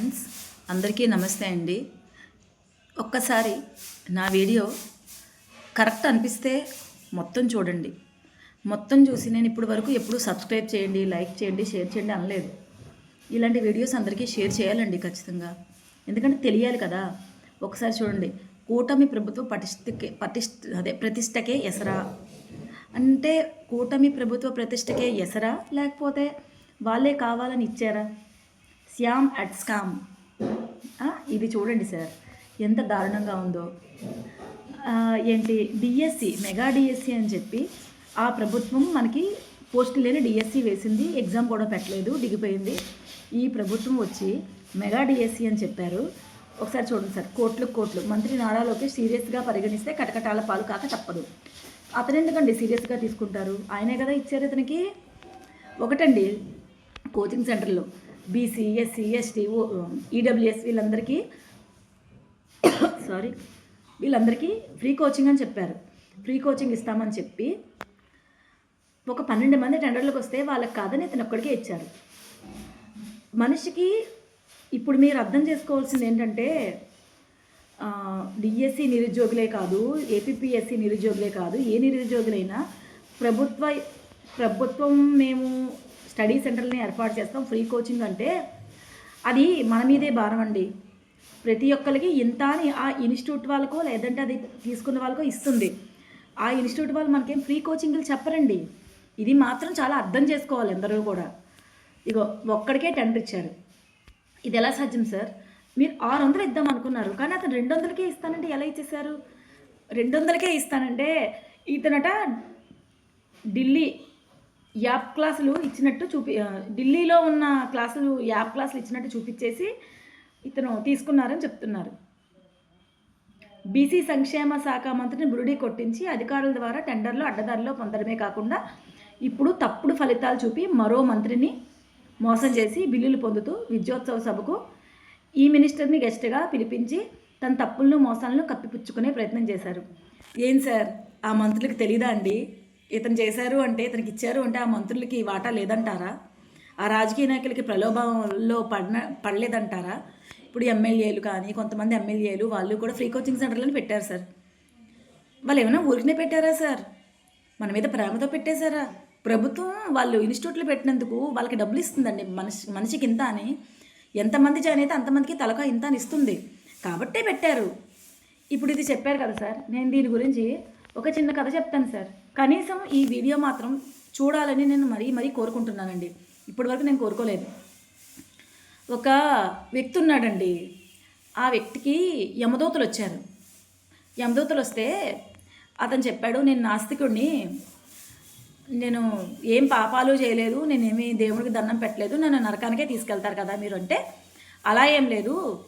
Friends అందరికీ నమస్తే అండి. ఒక్కసారి నా వీడియో కరెక్ట్ అనిపిస్తే మొత్తం చూడండి. మొత్తం చూసి నేను ఇప్పటి వరకు ఎప్పుడు సబ్స్క్రైబ్ చేయండి లైక్ చేయండి షేర్ చేయండి అనలేదు. ఇలాంటి వీడియోస్ అందరికీ షేర్ చేయాలండి ఖచ్చితంగా. ఎందుకంటే తెలియాలి కదా. ఒకసారి చూడండి. కూటమి ప్రభుత్వ పటిష్టకే పటిష్ట అదే ప్రతిష్టకే ఎసరా. అంటే కూటమి ప్రభుత్వ ప్రతిష్టకే ఎసరా? లేకపోతే వాళ్ళే కావాలని ఇచ్చారా? Shyam at scam. ఇది చూడండి సార్. ఎంత దారుణంగా ఉందో. ఏంటి? డిఎస్సి మెగా డిఎస్సి అని చెప్పి ఆ ప్రభుత్వం మనకి పోస్ట్ లేని డిఎస్సి వేసింది. ఎగ్జామ్ కూడా పెట్టలేదు దిగిపోయింది. ఈ ప్రభుత్వం వచ్చి మెగా డిఎస్సి అని చెప్పారు. ఒకసారి చూడండి సార్. కోట్లు కోట్లు. మంత్రి నారా లోకేష్ సీరియస్గా పరిగణిస్తే కటకటాల పాలు కాక తప్పదు. అతను ఎందుకండి సీరియస్గా తీసుకుంటారు? ఆయనే కదా ఇచ్చారు ఇతనికి? ఒకటండి కోచింగ్ సెంటర్లో. బీసీ ఎస్సీ ఎస్టీ ఈడబ్ల్యూఎస్ వీళ్ళందరికీ సారీ వీళ్ళందరికీ ఫ్రీ కోచింగ్ అని చెప్పారు. ఫ్రీ కోచింగ్ ఇస్తామని చెప్పి ఒక పన్నెండు మంది టెండర్లకు వస్తే వాళ్ళకి కాదని ఇతను ఒక్కడికే ఇచ్చారు. మనిషికి ఇప్పుడు మీరు అర్థం చేసుకోవాల్సింది ఏంటంటే డిఎస్సి నిరుద్యోగులే కాదు ఏపీఎస్సి నిరుద్యోగులే కాదు ఏ నిరుద్యోగులైనా ప్రభుత్వ ప్రభుత్వం మేము స్టడీ సెంటర్ని ఏర్పాటు చేస్తాం. ఫ్రీ కోచింగ్ అంటే అది మన మీదే భారం అండి. ప్రతి ఒక్కరికి ఇంత అని ఆ ఇన్స్టిట్యూట్ వాళ్ళకో లేదంటే అది తీసుకున్న వాళ్ళకో ఇస్తుంది. ఆ ఇన్స్టిట్యూట్ వాళ్ళు మనకేం ఫ్రీ కోచింగ్లు చెప్పరండి. ఇది మాత్రం చాలా అర్థం చేసుకోవాలి అందరూ కూడా. ఇగో ఒక్కడికే టెండర్ ఇచ్చారు. ఇది ఎలా సాధ్యం సార్? మీరు ఆరు వందలు ఇద్దాం అనుకున్నారు. కానీ అతను రెండు వందలకే ఇస్తానంటే ఎలా ఇచ్చేసారు రెండు వందలకే ఇస్తానంటే ఇతనట ఢిల్లీ యాప్ క్లాసులు ఇచ్చినట్టు చూపి ఢిల్లీలో ఉన్న క్లాసులు యాప్ క్లాసులు ఇచ్చినట్టు చూపించేసి ఇతను తీసుకున్నారని చెప్తున్నారు. బీసీ సంక్షేమ శాఖ మంత్రిని బురుడి కొట్టించి అధికారుల ద్వారా టెండర్లో అడ్డదారిలో పొందడమే కాకుండా ఇప్పుడు తప్పుడు ఫలితాలు చూపి మరో మంత్రిని మోసం చేసి బిల్లులు పొందుతూ విద్యోత్సవ సభకు ఈ మినిస్టర్ని గెస్ట్గా పిలిపించి తన తప్పులను మోసాలను కప్పిపుచ్చుకునే ప్రయత్నం చేశారు. ఏం సార్? ఆ మంత్రులకు తెలీదా అండి? ఇతను చేశారు అంటే ఇతనికి ఇచ్చారు అంటే ఆ మంత్రులకి వాటా లేదంటారా? ఆ రాజకీయ నాయకులకి ప్రలోభంలో పడిన పడలేదంటారా? ఇప్పుడు ఎమ్మెల్యేలు కానీ కొంతమంది ఎమ్మెల్యేలు వాళ్ళు కూడా ఫ్రీ కోచింగ్ సెంటర్లను పెట్టారు సార్. వాళ్ళు ఏమైనా ఊరికనే పెట్టారా సార్? మన మీద ప్రేమతో పెట్టేశారా? ప్రభుత్వం వాళ్ళు ఇన్స్టిట్యూట్లు పెట్టినందుకు వాళ్ళకి డబ్బులు ఇస్తుందండి. మనిషి మనిషికి ఇంత అని ఎంతమంది జాయిన్ అయితే అంతమందికి తలక ఇంత అని ఇస్తుంది. కాబట్టే పెట్టారు. ఇప్పుడు ఇది చెప్పారు కదా సార్. నేను దీని గురించి ఒక చిన్న కథ చెప్తాను సార్. కనీసం ఈ వీడియో మాత్రం చూడాలని నేను మరీ మరీ కోరుకుంటున్నానండి. ఇప్పటివరకు నేను కోరుకోలేదు. ఒక వ్యక్తి ఉన్నాడండి. ఆ వ్యక్తికి యమదూతలు వచ్చారు. యమదూతలు వస్తే అతను చెప్పాడు నేను నాస్తికుడిని. నేను ఏం పాపాలు చేయలేదు. నేనేమి దేవుడికి దండం పెట్టలేదు. నన్ను నరకానికే తీసుకెళ్తారు కదా మీరు అంటే అలా ఏం లేదు.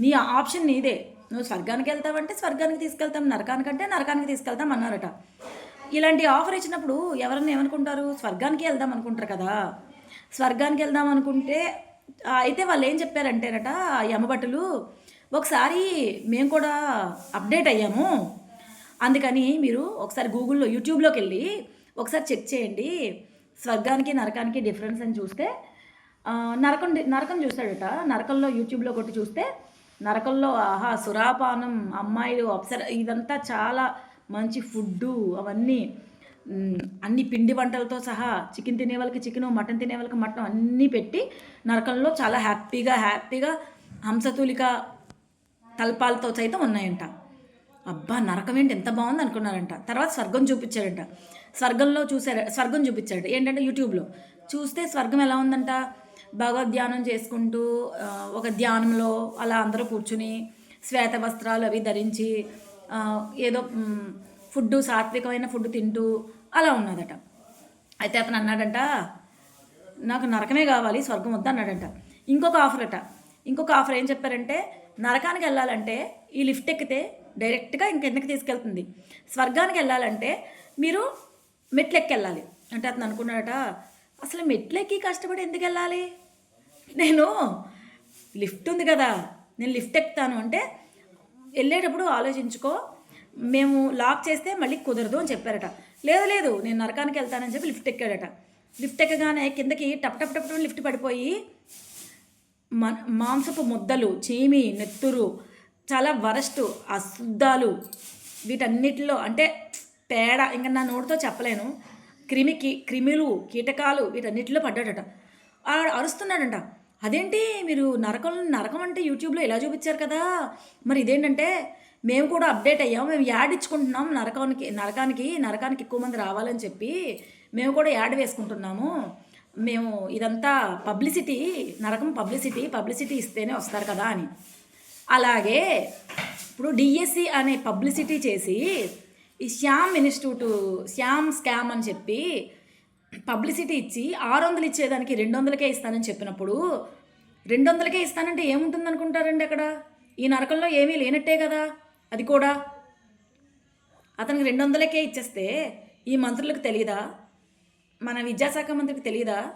నీ ఆప్షన్ నీదే. నువ్వు స్వర్గానికి వెళ్తావంటే స్వర్గానికి తీసుకెళ్తాం నరకానికంటే నరకానికి తీసుకెళ్తాం అన్నారట. ఇలాంటి ఆఫర్ ఇచ్చినప్పుడు ఎవరన్నా ఏమనుకుంటారు? స్వర్గానికి వెళ్దాం అనుకుంటారు కదా. స్వర్గానికి వెళ్దాం అనుకుంటే అయితే వాళ్ళు ఏం చెప్పారంటేనట ఆ యమభటులు ఒకసారి మేము కూడా అప్డేట్ అయ్యాము. అందుకని మీరు ఒకసారి గూగుల్లో యూట్యూబ్లోకి వెళ్ళి ఒకసారి చెక్ చేయండి. స్వర్గానికి నరకానికి డిఫరెన్స్ అని చూస్తే నరకం నరకం చూస్తాడట నరకంలో యూట్యూబ్లో కొట్టి చూస్తే నరకంలో ఆహా సురాపానం అమ్మాయిలు అప్సర ఇదంతా చాలా మంచి ఫుడ్డు అవన్నీ అన్ని పిండి వంటలతో సహా చికెన్ తినే వాళ్ళకి చికెను మటన్ తినే వాళ్ళకి మటన్ అన్నీ పెట్టి నరకంలో చాలా హ్యాపీగా హ్యాపీగా హంసతూలిక తల్పాలతో సైతం ఉన్నాయంట. అబ్బా నరకం ఏంటి? ఎంత బాగుంది అనుకున్నారంట. తర్వాత స్వర్గం చూపించాడంట స్వర్గంలో చూసారు స్వర్గం చూపించాడు ఏంటంటే యూట్యూబ్లో. చూస్తే స్వర్గం ఎలా ఉందంట? భగవద్ధ్యానం చేసుకుంటూ ఒక ధ్యానంలో అలా అందరూ కూర్చుని శ్వేత వస్త్రాలు అవి ధరించి ఏదో ఫుడ్డు ఫుడ్ సాత్వికమైన ఫుడ్ తింటూ అలా ఉన్నదట. అయితే అతను అన్నాడంట నాకు నరకమే కావాలి స్వర్గం వద్దు అన్నాడంట. ఇంకొక ఆఫర్ అట ఇంకొక ఆఫర్ ఏం చెప్పారంటే నరకానికి వెళ్ళాలంటే ఈ లిఫ్ట్ ఎక్కితే డైరెక్ట్గా ఇంకెందుకు తీసుకెళ్తుంది. స్వర్గానికి వెళ్ళాలంటే మీరు మెట్లెక్కి వెళ్ళాలి. అంటే అతను అనుకున్నాడట అసలు మెట్లు ఎక్కి కష్టపడి ఎందుకు వెళ్ళాలి? నేను లిఫ్ట్ ఉంది కదా నేను లిఫ్ట్ ఎక్కుతాను అంటే వెళ్ళేటప్పుడు ఆలోచించుకో. మేము లాక్ చేస్తే మళ్ళీ కుదరదు అని చెప్పారట. లేదు లేదు నేను నరకానికి వెళ్తానని చెప్పి లిఫ్ట్ ఎక్కాడట. లిఫ్ట్ ఎక్కగానే కిందకి టప్ టప్ టప్ లిఫ్ట్ పడిపోయి మాంసపు ముద్దలు చీమి నెత్తురు చాలా వరస్ట్ అశుద్ధాలు వీటన్నిటిలో అంటే పేడ ఇంకా నా నోటితో చెప్పలేను. క్రిమికి క్రిమిలు కీటకాలు వీటన్నిటిలో పడ్డాడట. అరుస్తున్నాడంట. అదేంటి మీరు నరకం నరకం అంటే యూట్యూబ్లో ఇలా చూపించారు కదా. మరి ఇదేంటంటే మేము కూడా అప్డేట్ అయ్యాం. మేము యాడ్ ఇచ్చుకుంటున్నాం నరకానికి నరకానికి నరకానికి ఎక్కువ మంది రావాలని చెప్పి మేము కూడా యాడ్ వేసుకుంటున్నాము. మేము ఇదంతా పబ్లిసిటీ నరకం పబ్లిసిటీ పబ్లిసిటీ ఇస్తేనే వస్తారు కదా అని. అలాగే ఇప్పుడు డిఎస్సి అనే పబ్లిసిటీ చేసి ఈ శ్యామ్ ఇన్స్టిట్యూట్ శ్యామ్ స్కామ్ అని చెప్పి పబ్లిసిటీ ఇచ్చి ఆరు వందలు ఇచ్చేదానికి రెండు వందలకే ఇస్తానని చెప్పినప్పుడు రెండు వందలకే ఇస్తానంటే ఏముంటుంది అనుకుంటారండి అక్కడ? ఈ నరకంలో ఏమీ లేనట్టే కదా? అది కూడా. అతనికి రెండు వందలకే ఇచ్చేస్తే ఈ మంత్రులకు తెలియదా మన విద్యాశాఖ మంత్రికి తెలియదా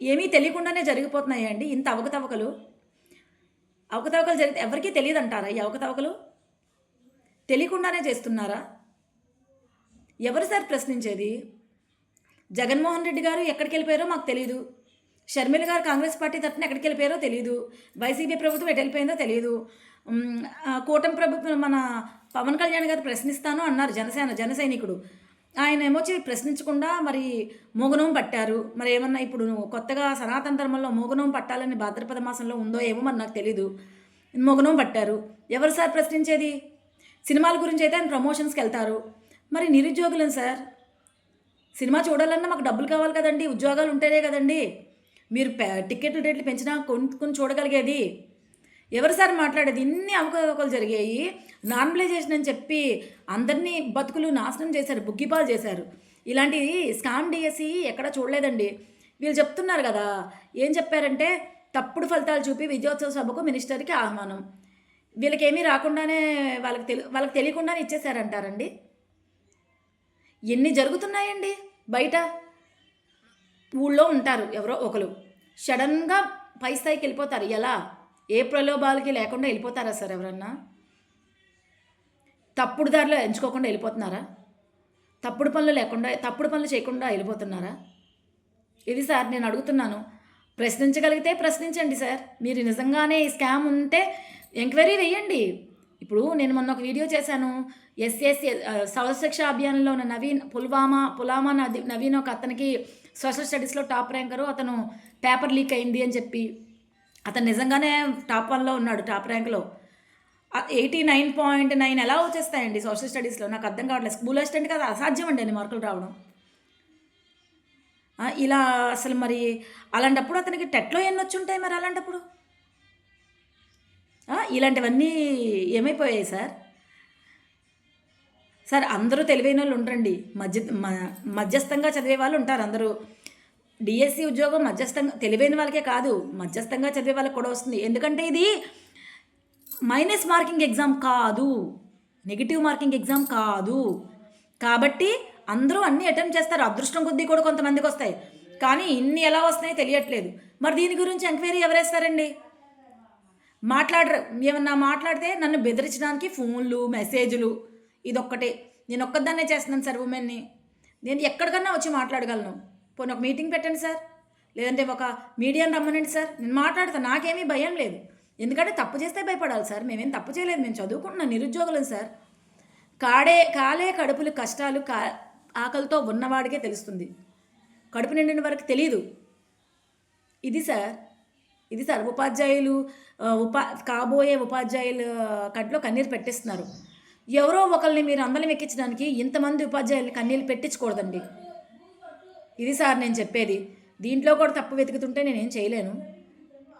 ఏమీ తెలియకుండానే జరిగిపోతున్నాయండి ఇంత అవకతవకలు? అవకతవకలు జరిగితే ఎవరికీ తెలియదు అంటారా ఈ అవకతవకలు? తెలియకుండానే చేస్తున్నారా? ఎవరు సార్ ప్రశ్నించేది? జగన్మోహన్ రెడ్డి గారు ఎక్కడికి వెళ్ళిపోయారో మాకు తెలియదు షర్మిల గారు కాంగ్రెస్ పార్టీ తరఫున ఎక్కడికి వెళ్ళిపోయారో తెలియదు వైసీపీ ప్రభుత్వం ఎటు వెళ్ళిపోయిందో తెలియదు కూటమి ప్రభుత్వం మన పవన్ కళ్యాణ్ గారు ప్రశ్నిస్తాను అన్నారు జనసేన జన సైనికుడు. ఆయన ఏమొచ్చి ప్రశ్నించకుండా మరి మోగనం పట్టారు. మరి ఏమన్నా ఇప్పుడు కొత్తగా సనాతన ధర్మంలో మోగనం పట్టాలని భాద్రపద మాసంలో ఉందో ఏమో మరి నాకు తెలీదు. మోగనం పట్టారు. ఎవరు సార్ ప్రశ్నించేది? సినిమాల గురించి అయితే ఆయన ప్రమోషన్స్కి వెళ్తారు. మరి నిరుద్యోగులను సార్? సినిమా చూడాలన్నా మాకు డబ్బులు కావాలి కదండి ఉద్యోగాలు ఉంటేనే కదండి. మీరు టికెట్ రేట్లు పెంచినా కొనుక్కొని చూడగలిగేది. ఎవరు సార్ మాట్లాడేది? ఇన్ని అవకతవకలు జరిగాయి. నార్మలైజేషన్ అని చెప్పి అందరినీ బతుకులు నాశనం చేశారు బుగ్గిపాలు చేశారు. ఇలాంటి స్కామ్ డిఎస్సి ఎక్కడ చూడలేదండి. వీళ్ళు చెప్తున్నారు కదా ఏం చెప్పారంటే తప్పుడు ఫలితాలు చూపి విద్యోత్సవ సభకు మినిస్టర్కి ఆహ్వానం. వీళ్ళకేమీ రాకుండానే వాళ్ళకి తెలి వాళ్ళకి తెలియకుండానే ఇచ్చేసారంటారండి ఎన్ని జరుగుతున్నాయండి? బయట ఊళ్ళో ఉంటారు ఎవరో ఒకరు. సడన్గా పై స్థాయికి వెళ్ళిపోతారు. ఎలా? ఏ ప్రలోభాలకి లేకుండా వెళ్ళిపోతారా సార్ ఎవరన్నా? తప్పుడు దారిలో ఎంచుకోకుండా వెళ్ళిపోతున్నారా? తప్పుడు పనులు లేకుండా తప్పుడు పనులు చేయకుండా వెళ్ళిపోతున్నారా? ఇది సార్ నేను అడుగుతున్నాను. ప్రశ్నించగలిగితే ప్రశ్నించండి సార్. మీరు నిజంగానే ఈ స్కామ్ ఉంటే ఎంక్వైరీ వేయండి. ఇప్పుడు నేను మొన్న ఒక వీడియో చేశాను. ఎస్ఎస్సి సౌశిక్ష అభియాన్లో ఉన్న నవీన్ పుల్వామా పులామా నది నవీన్ ఒక అతనికి సోషల్ స్టడీస్లో టాప్ ర్యాంకరు అతను పేపర్ లీక్ అయింది అని చెప్పి. అతను నిజంగానే టాప్ వన్లో ఉన్నాడు టాప్ ర్యాంక్లో ఎయిటీ నైన్ పాయింట్ నైన్ ఎలా వచ్చేస్తాయండి సోషల్ స్టడీస్లో నాకు అర్థం కావట్లేదు. స్కూల్ అసిస్టెంట్ కదా అసాధ్యం అండి అని మార్కులు రావడం. ఇలా అసలు మరి అలాంటప్పుడు అతనికి టెట్లో ఎన్ని వచ్చి ఉంటాయి మరి అలాంటప్పుడు? ఇలాంటివన్నీ ఏమైపోయాయి సార్? సార్ అందరూ తెలివైన వాళ్ళు ఉండరండి మధ్య మ- మధ్యస్థంగా చదివే వాళ్ళు ఉంటారు అందరూ. డిఎస్సి ఉద్యోగం మధ్యస్థంగా తెలివైన వాళ్ళకే కాదు మధ్యస్థంగా చదివే వాళ్ళకి కూడా వస్తుంది. ఎందుకంటే ఇది మైనస్ మార్కింగ్ ఎగ్జామ్ కాదు. నెగిటివ్ మార్కింగ్ ఎగ్జామ్ కాదు. కాబట్టి అందరూ అన్ని అటెంప్ట్ చేస్తారు. అదృష్టం కొద్దీ కూడా కొంతమందికి వస్తాయి. కానీ ఇన్ని ఎలా వస్తాయో తెలియట్లేదు. మరి దీని గురించి ఎంక్వైరీ ఎవరేస్తారండి? మాట్లాడరు. ఏమన్నా మాట్లాడితే నన్ను బెదిరించడానికి ఫోన్లు మెసేజ్లు ఇదొక్కటే. నేను ఒక్కదాన్నే చేస్తున్నాను సార్ ఉమెన్ని. నేను ఎక్కడికన్నా వచ్చి మాట్లాడగలను. పోనీ ఒక మీటింగ్ పెట్టండి సార్. లేదంటే ఒక మీడియాని రమ్మనండి సార్. నేను మాట్లాడతాను నాకేమీ భయం లేదు. ఎందుకంటే తప్పు చేస్తే భయపడాలి సార్. మేమేం తప్పు చేయలేదు. మేము చదువుకుంటున్నాం నిరుద్యోగులం సార్. కాడే కాలే కడుపులు కష్టాలు కా ఆకలితో ఉన్నవాడికే తెలుస్తుంది. కడుపు నిండిన వరకు తెలియదు ఇది సార్ ఇది సార్ ఉపాధ్యాయులు ఉపా కాబోయే ఉపాధ్యాయుల కంట్లో కన్నీరు పెట్టిస్తున్నారు. ఎవరో ఒకరిని మీరు అందరం ఎక్కించడానికి ఇంతమంది ఉపాధ్యాయులు కన్నీళ్ళు పెట్టించకూడదండి. ఇది సార్ నేను చెప్పేది. దీంట్లో కూడా తప్పు వెతుకుతుంటే నేనేం చేయలేను.